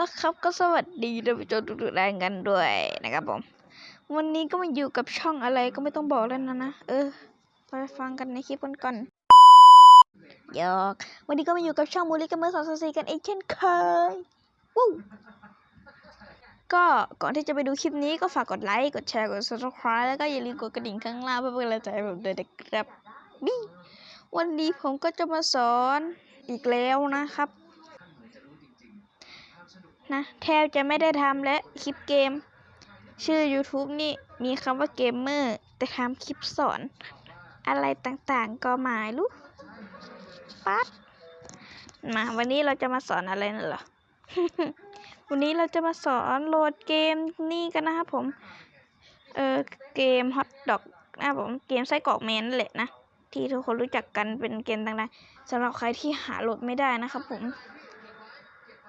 ละครับก็สวัสดีท่านผู้ชมทุกๆท่านกันด้วยนะครับผม วันนี้ก็มาอยู่กับช่องอะไรก็ไม่ต้องบอกแล้วนะนะ เออไปฟังกันในคลิปกันก่อนหยอกวันนี้ก็มาอยู่กับช่องมูลิกเมอร์สองสี่กันอีกเช่นเคยวู้ก็ก่อนที่จะไปดูคลิปนี้ก็ฝากกดไลค์กดแชร์กด subscribe แล้วก็อย่าลืมกดกระดิ่งข้างล่างเพื่อเป็นกำลังใจให้ผมด้วยนะครับนี่วันนี้ผมก็จะมาสอนอีกแล้วนะครับ นะ แทบจะไม่ได้ทำและคลิปเกม ชื่อ YouTube นี่มีคำว่าเกมเมอร์ แต่ทำคลิปสอน อะไรต่างๆ ก็หมายรู้ปั๊ดมาวันนี้เราจะมาสอนอะไรน่ะเหรอ วันนี้เราจะมาสอนโหลดเกมนี่กันนะครับผม เออเกมฮอตดอกนะครับผมเกมไส้กรอกแมนนั่นแหละนะ ที่ทุกคนรู้จักกันเป็นเกมต่างๆสำหรับใครที่หาโหลดไม่ได้นะครับผม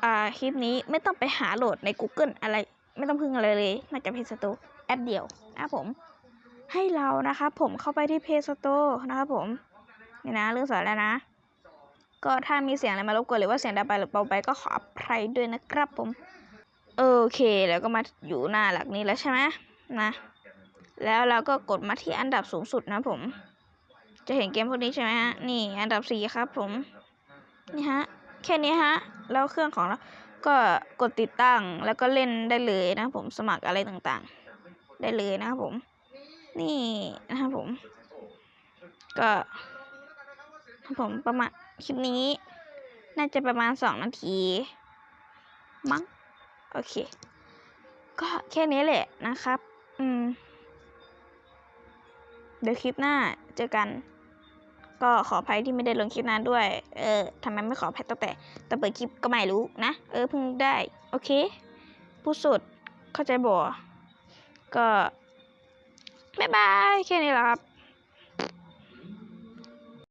อ่าคลิปนี้ไม่ต้องไปหาโหลดใน Google อะไร ไม่ต้องพึ่งอะไรเลยนอกจาก Play Store แอปเดียวนะผม ให้เรานะครับผมเข้าไปที่ Play Store นะครับผมนี่นะเรื่องสอนแล้วนะ ก็ถ้ามีเสียงอะไรมารบกวนหรือว่าเสียงดังไปหรือเบาไปก็ขออภัยด้วยนะครับผม โอเคแล้วก็มาอยู่หน้าหลักนี้แล้วใช่ไหมนะ แล้วเราก็กดมาที่อันดับสูงสุดนะผม จะเห็นเกมพวกนี้ใช่ไหมฮะนี่อันดับสี่ครับผม นี่ฮะ แค่นี้ฮะ แล้วเครื่องของเราก็กดติดตั้งแล้วก็เล่นได้เลยนะผมสมัครอะไรต่างๆ ได้เลยนะครับผม นี่นะครับผม ก็ผมประมาณคลิปนี้ น่าจะประมาณสองนาที มั้งโอเค ก็แค่นี้แหละนะครับ อืม เดี๋ยวคลิปหน้าเจอกัน ก็ขออภัยที่ไม่ได้ลงคลิปนั้นด้วย เออทำไมไม่ขออภัยตั้งแต่ตอนเปิดคลิปก็ไม่รู้นะ เออเพิ่งได้ โอเค ผู้สุดเข้าใจบ่ก็บ๊ายบายแค่นี้แหละครับ